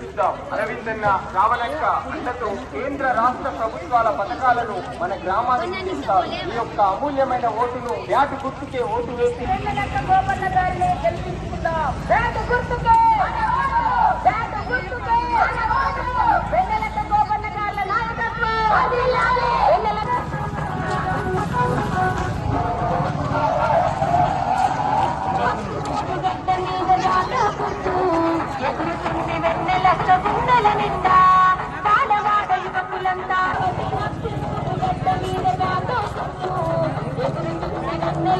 నన్ను అరవిందన్న రావలక్క అన్నతో కేంద్ర రాష్ట్ర ప్రభుత్వాల పథకాలను మన గ్రామానికి అందిస్తారు ఈ యొక్క అమూల్యమైన ఓటును బ్యాటు గుర్తుకే ఓటు వేసి గెలిపించుకుందాం.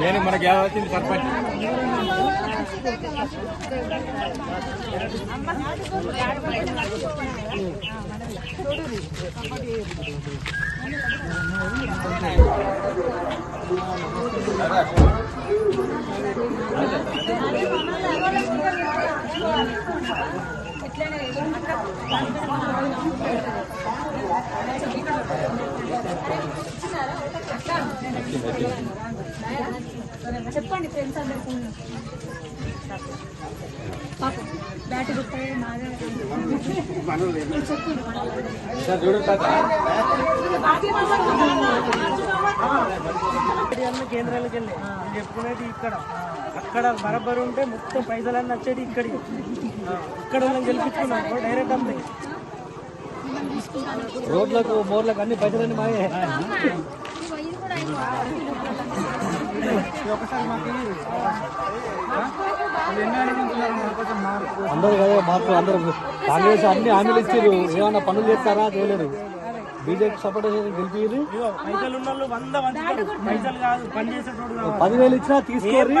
నేను మనకి వచ్చింది సర్పంచ్. చెప్పండి ఫ్రెండ్స్ అందరికి పాపం బ్యాట్ గుర్తాయి మాదే అన్ని కేంద్రాలకు వెళ్ళి చెప్పుకునేది ఇక్కడ. అక్కడ బరబరు ఉంటే మొత్తం పైసలన్నీ వచ్చేది ఇక్కడి. ఇక్కడ వాళ్ళని గెలిపించుకున్నాం డైరెక్ట్ అంతే. రోడ్లకు బోర్లకు అన్ని పైసలన్నీ మాయే. అందరూ కదా మార్పు అందరూ కాంగ్రెస్ అన్ని హామీలు ఇచ్చారు. ఏమన్నా పనులు చేస్తారా? చేయలేరు బీజేపీ సపోర్ట్ చేసి గెలిపి పదివేలు ఇచ్చినా తీసుకోరు